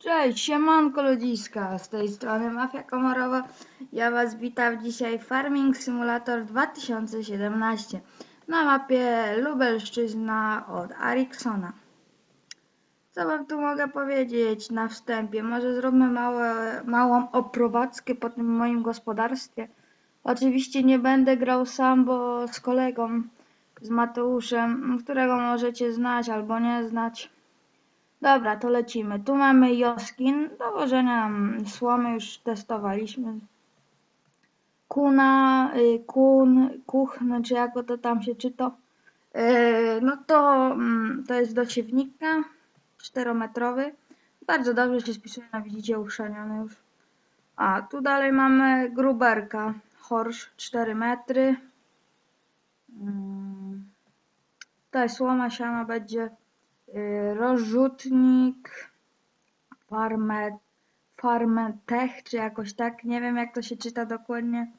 Cześć, siemanko ludziska, z tej strony Mafia Komorowa. Ja was witam dzisiaj w Farming Simulator 2017 na mapie Lubelszczyzna od Ariksona. Co wam tu mogę powiedzieć na wstępie? Może zróbmy małe, małą oprowadzkę po tym moim gospodarstwie. Oczywiście nie będę grał sam, bo z kolegą, z Mateuszem, którego możecie znać albo nie znać. Dobra, to lecimy. Tu mamy Joskin. Dowożenia mm, słomy już testowaliśmy. Kuna, y, kun, kuchny, czy jako to tam się czyta. Y, No to, mm, to jest do siewnika 4-metrowy. Bardzo dobrze się spisuje, no widzicie, uszaniony już. A, tu dalej mamy gruberka. Horsz 4 metry. Mm, Tutaj słoma siana będzie rozrzutnik, farme, farmetech, czy jakoś tak, nie wiem jak to się czyta dokładnie.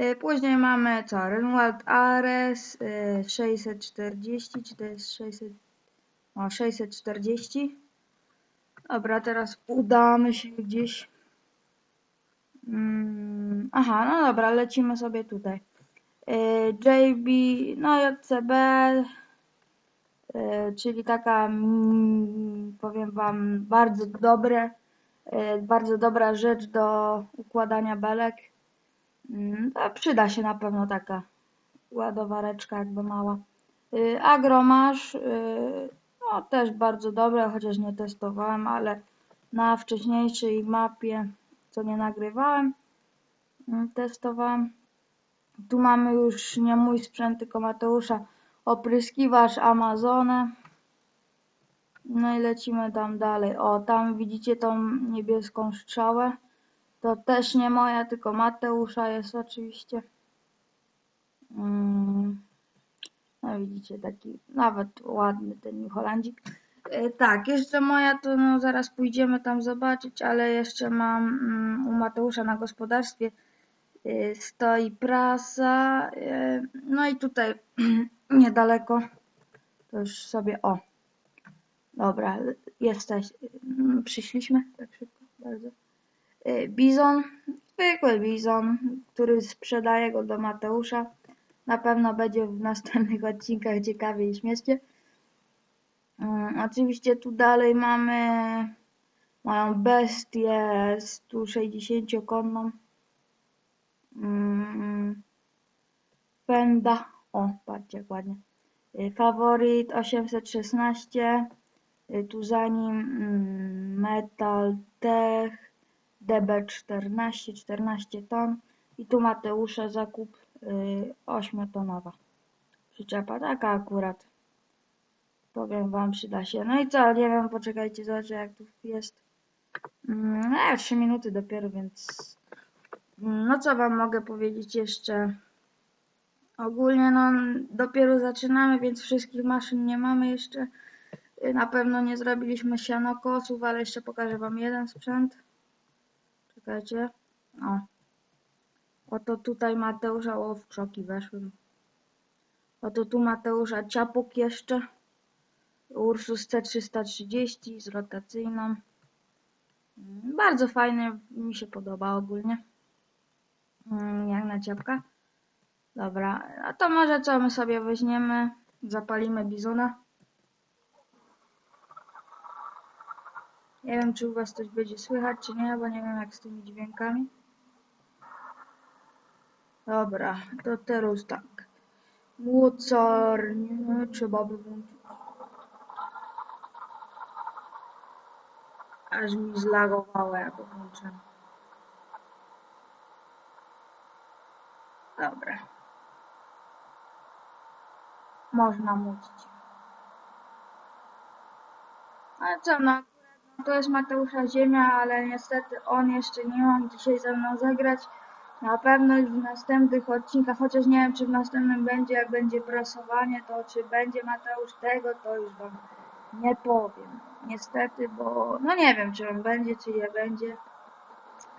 Y, Później mamy co, Renwald Ares y, 640, czy to jest 600, o 640. Dobra, teraz udamy się gdzieś. Mm, aha, no dobra, lecimy sobie tutaj. Y, JB, no JCB, czyli taka, mm, powiem Wam, bardzo dobre, e, bardzo dobra rzecz do układania belek. Mm, przyda się na pewno taka ładowareczka jakby mała. E, Agromasz, no też bardzo dobre, chociaż nie testowałem, ale na wcześniejszej mapie, co nie nagrywałem, mm, testowałem. Tu mamy już nie mój sprzęt, tylko Mateusza opryskiwacz Amazonę. No i lecimy tam dalej. O, tam widzicie tą niebieską strzałę. To też nie moja, tylko Mateusza jest oczywiście. Mm. No widzicie, taki nawet ładny ten New Hollandzik. E, Tak, jeszcze moja to no, zaraz pójdziemy tam zobaczyć, ale jeszcze mam mm, u Mateusza na gospodarstwie stoi prasa. y, No i tutaj niedaleko. To już sobie o. Dobra, jesteś. mm, Przyszliśmy tak szybko, bardzo. Y, Bizon, zwykły bizon, który sprzedaje go do Mateusza. Na pewno będzie w następnych odcinkach ciekawie i śmiesznie. Mm, Oczywiście tu dalej mamy moją bestię 160-konną. Mm, Penda. O, patrzcie ładnie. Y, Faworyt 816. y, Tu za nim mm, Metal Tech DB14, 14 ton. I tu Mateusza zakup y, 8-tonowa. Przyczepa taka akurat. Powiem wam, przyda się. No i co, nie wiem, poczekajcie, zobaczę jak tu jest. Mm, No, 3 minuty dopiero, więc... No co wam mogę powiedzieć jeszcze? Ogólnie no dopiero zaczynamy, więc wszystkich maszyn nie mamy jeszcze. Na pewno nie zrobiliśmy sianokosów, ale jeszcze pokażę wam jeden sprzęt. Czekajcie. O. Oto tutaj Mateusza łowczoki weszły. Oto tu Mateusza ciapuk jeszcze. Ursus C330 z rotacyjną. Bardzo fajny, mi się podoba ogólnie. Mm, Jak na ciapka. Dobra, a to może co my sobie weźmiemy? Zapalimy bizona. Nie wiem, czy u was coś będzie słychać, czy nie, bo nie wiem jak z tymi dźwiękami. Dobra, to teraz tak. Mocarnie trzeba by włączyć. Aż mi zlagowało jak włączyłem. Dobra. Można mówić. Ale co, no no, to jest Mateusza Ziemia, ale niestety on jeszcze nie mógł dzisiaj ze mną zagrać. Na pewno w następnych odcinkach, chociaż nie wiem czy w następnym będzie, jak będzie prasowanie, to czy będzie Mateusz tego, to już wam nie powiem. Niestety, bo no nie wiem czy on będzie, czy nie będzie.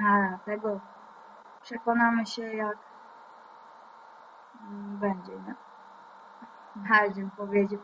A tego przekonamy się jak będzie, nie? Hadzim powiedział.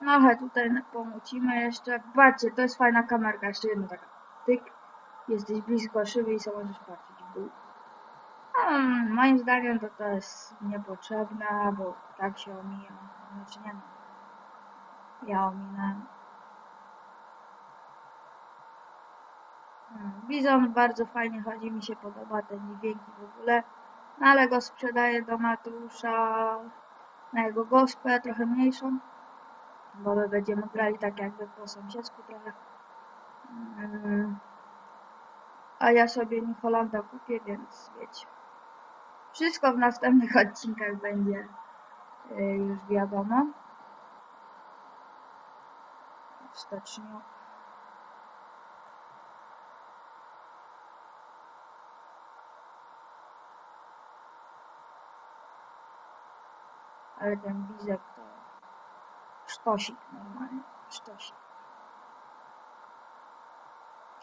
No Trochę tutaj pomocimy jeszcze. Patrzcie, to jest fajna kamerka. Jeszcze jedna taka. Tyk. Jesteś blisko szyby i sobie możesz patrzeć w dół. Hmm, moim zdaniem to to jest niepotrzebne, bo tak się omija. Znaczy nie no. Ja ominąłem. Bizon bardzo fajnie chodzi, mi się podoba ten dźwięki w ogóle. No ale go sprzedaję do Mateusza na jego gospę, trochę mniejszą. Bo my będziemy grali tak jakby po sąsiedzku trochę. A ja sobie New Hollanda kupię, więc wiecie. Wszystko w następnych odcinkach będzie y, już wiadomo. Wstecznie. Ale ten bizek to sztosik normalnie. Sztosik.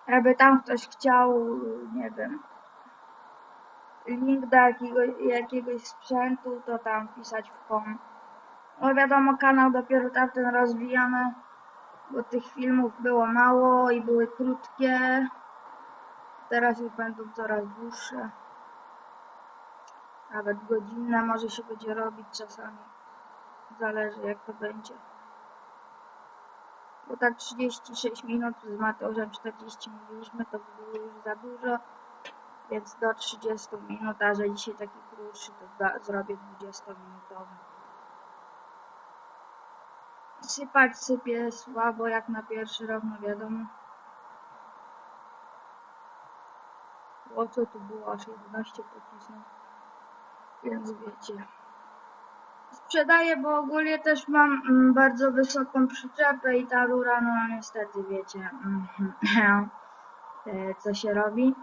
Jakby tam ktoś chciał, nie wiem, link do jakiego, jakiegoś sprzętu, to tam pisać w kom. No wiadomo, kanał dopiero tamten rozwijamy, bo tych filmów było mało i były krótkie. Teraz już będą coraz dłuższe. Nawet godzinne może się będzie robić czasami. Zależy jak to będzie. Bo tak 36 minut z Mateuszem 40 mówiliśmy, to by było już za dużo. Więc do 30 minut, a że dzisiaj taki krótszy, to da, zrobię 20-minutowy. Sypać sypie słabo jak na pierwszy rok, no wiadomo. O co tu było? Aż 11 pocisnął. Więc wiecie. Sprzedaję, bo ogólnie też mam mm, bardzo wysoką przyczepę i ta rura, no niestety wiecie, mhm, e, co się robi.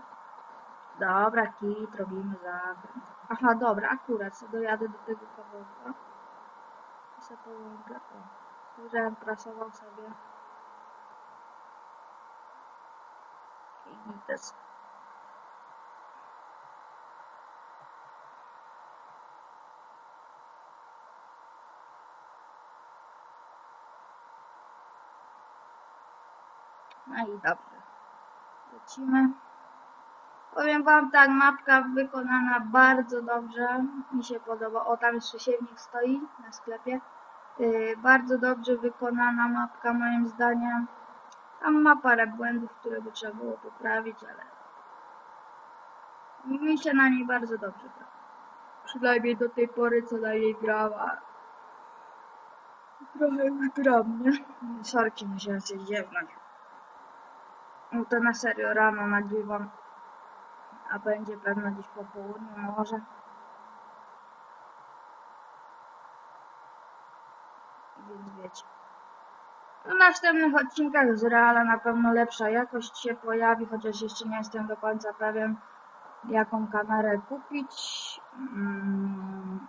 Dobra, kit, robimy zakręt. Aha, dobra, akurat co dojadę do tego kawałka. Sobie połączę. O, żebym prasował sobie. I gites. No i dobrze. Lecimy. Powiem wam tak, mapka wykonana bardzo dobrze. Mi się podoba. O, tam jeszcze siewnik stoi na sklepie. Yy, bardzo dobrze wykonana mapka moim zdaniem. Tam ma parę błędów, które by trzeba było poprawić, ale mi się na niej bardzo dobrze gra. Przynajmniej do tej pory, co na niej grała. Trochę już gram, nie? Sorki, musiałem się ziewnąć. No to na serio rano nagrywam a będzie pewno gdzieś po południu może. Więc wiecie. W następnych odcinkach z Reala na pewno lepsza jakość się pojawi, chociaż jeszcze nie jestem do końca pewien jaką kamerę kupić. Mm,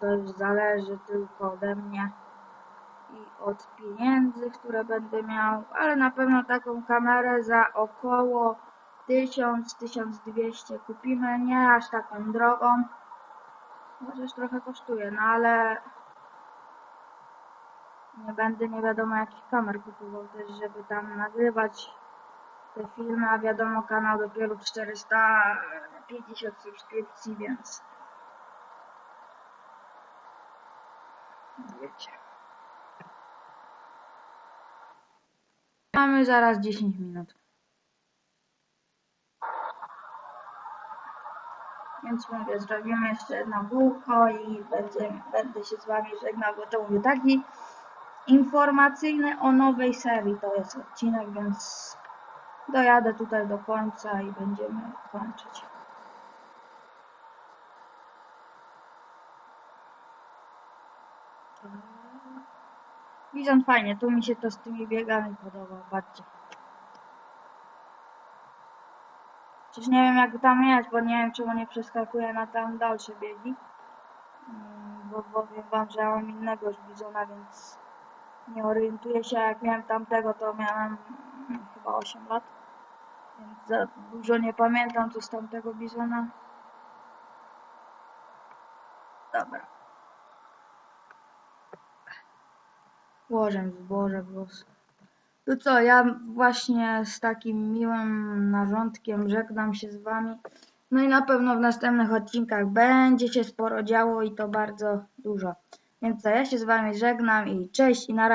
To już zależy tylko ode mnie i od pieniędzy, które będę miał, ale na pewno taką kamerę za około 1000-1200 kupimy, nie aż taką drogą, chociaż trochę kosztuje, no ale nie będę nie wiadomo jakich kamer kupował też, żeby tam nagrywać te filmy, a wiadomo kanał dopiero 450 subskrypcji, więc wiecie. Mamy zaraz 10 minut. Więc mówię, zrobimy jeszcze jedno kółko i będę się z Wami żegnał, bo to mówię taki informacyjny o nowej serii to jest odcinek, więc dojadę tutaj do końca i będziemy kończyć. Bizon fajnie, tu mi się to z tymi biegami podoba, patrzcie. Przecież nie wiem jak tam jechać, bo nie wiem czemu nie przeskakuję na tam dalsze biegi. Mm, Bo powiem wam, że ja mam innego już bizona, więc nie orientuję się. Jak miałem tamtego, to miałem mm, chyba 8 lat. Więc za dużo nie pamiętam co z tamtego bizona. Dobra. Łożem zboże włos. To co, ja właśnie z takim miłym narządkiem żegnam się z wami. No i na pewno w następnych odcinkach będzie się sporo działo i to bardzo dużo. Więc co, ja się z wami żegnam i cześć i na razie.